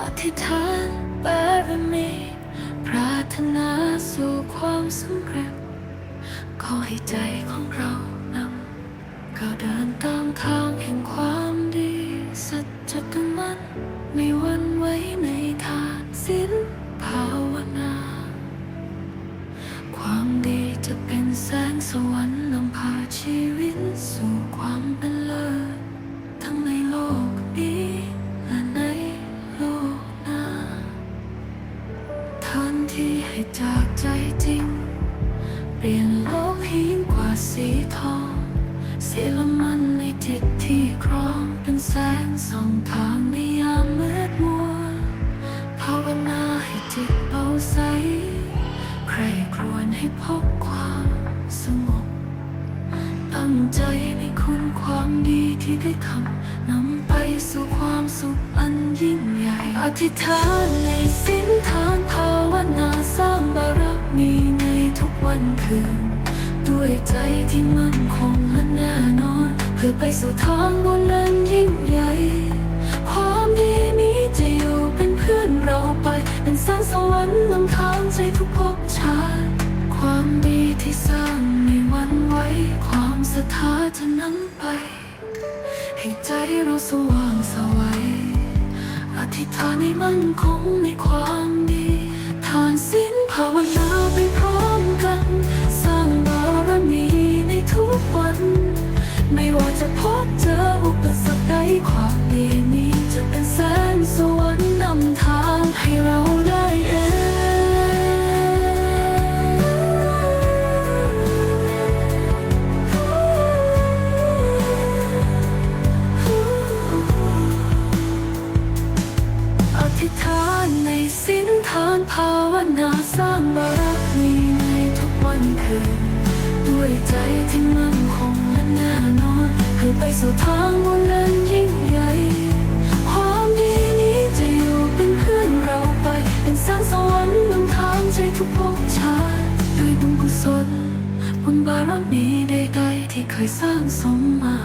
อธิษฐานบารมีปรารถนาสู่ความสำเร็จขอให้ใจของเรานำก้าวเดินตามทางแห่งความดี สัจธรรมันไม่วันไหวในทานศีลภาวนา ความดีจะเป็นแสงสวรรค์นำพาชีวิต ที่ให้จากใจจริง เปลี่ยนโลกให้ยิ่งกว่าสีทอง เสียละมันในจิตที่ครองเป็นแสงส่องทางในยามมืดมัวภาวนาให้จิตเบาใส ใครครวญให้พบความสงบ ตั้งใจในคุณความดีที่ได้ทำนำไปสู่ความสุขอันยิ่งใหญ่ อธิษฐานในสิ้นทางภาวนาสร้างบารมีในทุกวันคืน ด้วยใจที่มั่นคงและแน่นอน เพื่อไปสู่ทางบนนั้นยิ่งใหญ่ความดีนี้จะอยู่เป็นเพื่อนเราไป เป็นแสงสวรรค์นำทางใจทุกภพชาติความดีที่สร้างไม่หวันไหวความศรัทธาจะนำไป ให้ใจเราสว่างสวัย ธิษฐานให้มั่นคงในความดีทานศีลภาวนาไปพร้อมกัน สร้างบารมีในทุกวัน ไม่ว่าจะพบเจออุปสรรคใดความดีนี้จะเป็นแสงสวรรค์ ภาวนาสร้างบารมีในทุกวันคืน ด้วยใจที่มั่นคงและแน่นอนเพื่อไปสู่ทางบนนั้นยิ่งใหญ่ความดีนี้จะอยู่เป็นเพื่อนเราไป เป็นแสงสวรรค์นำทางใจทุกภพชาติด้วยบุญกุศลบุญบารมีใดๆที่เคยสร้างสมมา